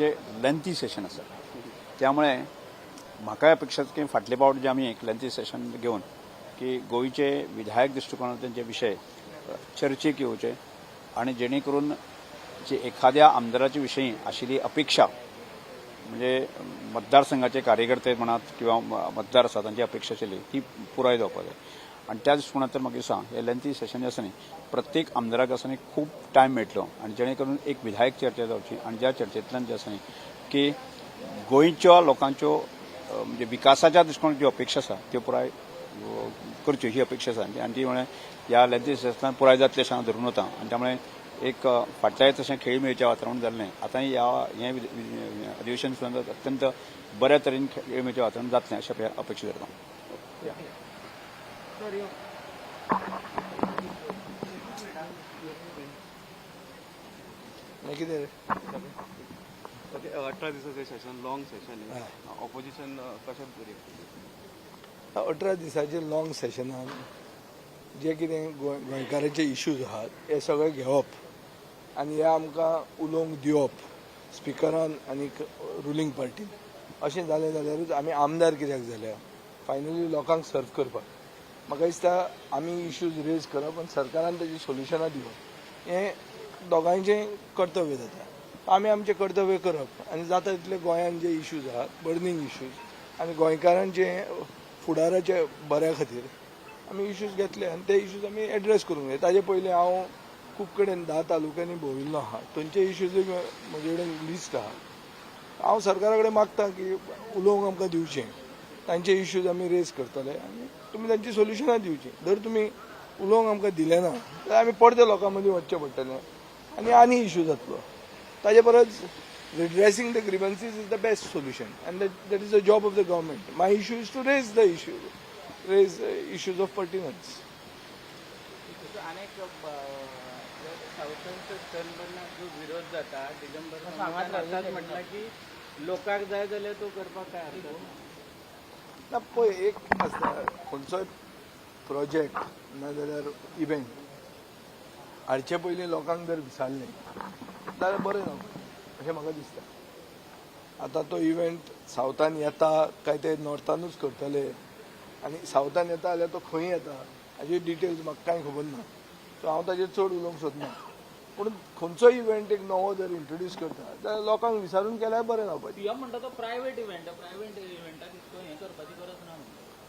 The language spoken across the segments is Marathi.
म्हणजे लेंथी सेशन आसा त्यामुळे म्हाका अपेक्षा की फाटले फावट जे आमी एक लेंथी सेशन घेवन की गोंयचे विधायक दृश्टिकोनांतल्यान जे विशय चर्चेक येवचे आणि जेणे करून जे एखाद्या आमदाराच्या विशयी आशिल्ली अपेक्षा म्हणजे मतदारसंघाचे कार्यकर्ते म्हणात किंवा मतदार आसात तांची अपेक्षा आशिल्ली ती पुराय जावपाक जाय. आणि त्या तर म्हाका दिसता हे लेंथी सेशन जे आसा न्ही. प्रत्येक आमदाराक आसा न्ही खूब टायम मेळटलो आणि जेणे करून एक विधायक चर्चा जावची आणि ज्या चर्चेंतल्यान जे आसा न्ही की गोंयच्या लोकांच्यो म्हणजे विकासाच्या दृश्टिकोनात ज्यो अपेक्षा आसा त्यो पुराय करच्यो ही अपेक्षा आसा. आणि ती म्हळ्यार ह्या लेंथी सेशनान पुराय जातली अशें हांव धरून वता. आणि त्यामुळे एक फाटल्या तशें खेळ वातावरण जाल्लें आतां ह्या हें अधिवेशन सुद्दां अत्यंत बऱ्या तरेन खेळ मेळचें वातावरण जातलें अशें अपेक्षा करता. धरता कितें अठरा दिसाचें सेशन लॉंग सेशन ऑपोजिशन कशें अठरा दिसाचे लॉंग सेशनान जे कितें गोंय गोंयकारांचे इश्यूज आहात हे सगळे घेवप. आनी हे आमकां उलोवंक दिवप स्पिकरान आनी रुलींग पार्टीन अशें जालें जाल्यारूच आमी आमदार कित्याक जाल्या? फायनली लोकांक सर्व करपाक. म्हाका दिसता आमी इश्यूज रेज करप आनी सरकारान ताजी सोल्युशनां दिवप हें दोगांयचें कर्तव्य जाता आमी आमचें कर्तव्य करप आनी जाता तितले गोंयान जे इश्यूज आहात बर्निंग इश्यूज आनी गोंयकारांचे फुडाराच्या बऱ्या खातीर आमी इश्यूज घेतले आनी ते इश्यूज आमी एड्रेस करूंक जाय ताजे पयलीं हांव खूब कडेन धा तालुक्यांनी भोंविल्लो आहा थंयचे इश्यूजूय म्हजे कडेन लिस्ट आहा हांव सरकारा कडेन मागता की उलोवंक आमकां दिवचें. तांचे इश्यूज आमी रेज करतले. आनी तुमी तांची सोल्युशनां दिवची. जर तुमी उलोवंक आमकां दिलें ना जाल्यार आमी परते लोकां मदीं वचचें पडटलें. आनी आनी इश्यू जातलो. ताजे परस redressing the grievances is the best solution. And that, that is the job of the government. My issue is to raise the issue raise uh, issues of pertinence. अनेक साऊथांचं टर्नमधला जो विरोध जाता दिगंबर म्हटलं की लोकांक जाय जाल्यार तो करपाक काय ना पळय एक आसता खंयचोय प्रोजेक्ट नाजाल्यार इव्हेंट हाडचे पयलीं लोकांक जर विचारलें जाल्यार बरें ना अशें म्हाका दिसता आतां तो इव्हेंट सावथान येता काय ते नॉर्थानूच करतले आनी सावथान येता जाल्यार तो खंय येता हाजे डिटेल्स म्हाका कांय खबर ना सो हांव ताजेर चड उलोवंक सोदना पूण खंयचोय इव्हेंट एक नवो जर इंट्रोड्यूस करता जाल्यार लोकांक विचारून केल्यार बरें जावपाचें म्हणटा तो प्रायवेट इव्हेंट प्रायव्हेट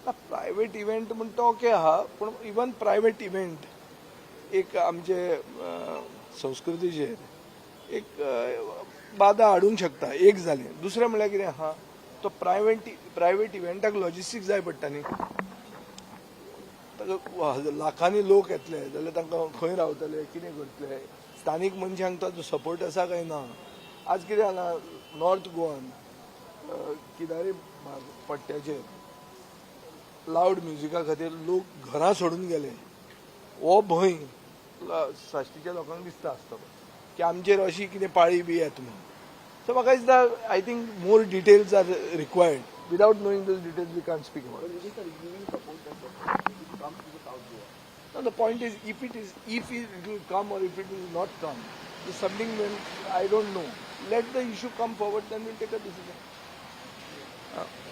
ना प्रायव्हेट इव्हेंट म्हणतो तो ओके आहा पूण इवन प्रायव्हेट इव्हेंट एक आमचे संस्कृतीचे संस्कृतीचेर एक बाधा हाडूंक शकता. एक जालें दुसरें म्हणल्यार कितें आहा तो प्रायव्हेट प्रायव्हेट इव्हेंटाक लॉजिस्टीक जाय पडटा न्ही ताका लाखांनी लोक येतले जाल्यार तांकां खंय रावतले कितें करतले. स्थानीक मनशांक ताजो सपोर्ट आसा काय ना. आज कितें जालां नॉर्थ गोवान किनारे पट्ट्याचे. पट्ट्याचेर लावड म्युजिका खातीर लोक घरां सोडून गेले. हो भंय साश्टीच्या लोकांक दिसता आसतलो की आमचेर अशी कितें पाळी बी येत म्हणून सो म्हाका दिसता I think more details are required without knowing those details we can speak the the is if it is if it it will come or if it will not come, is something when I don't know. Let the issue come forward, then we'll take Oh.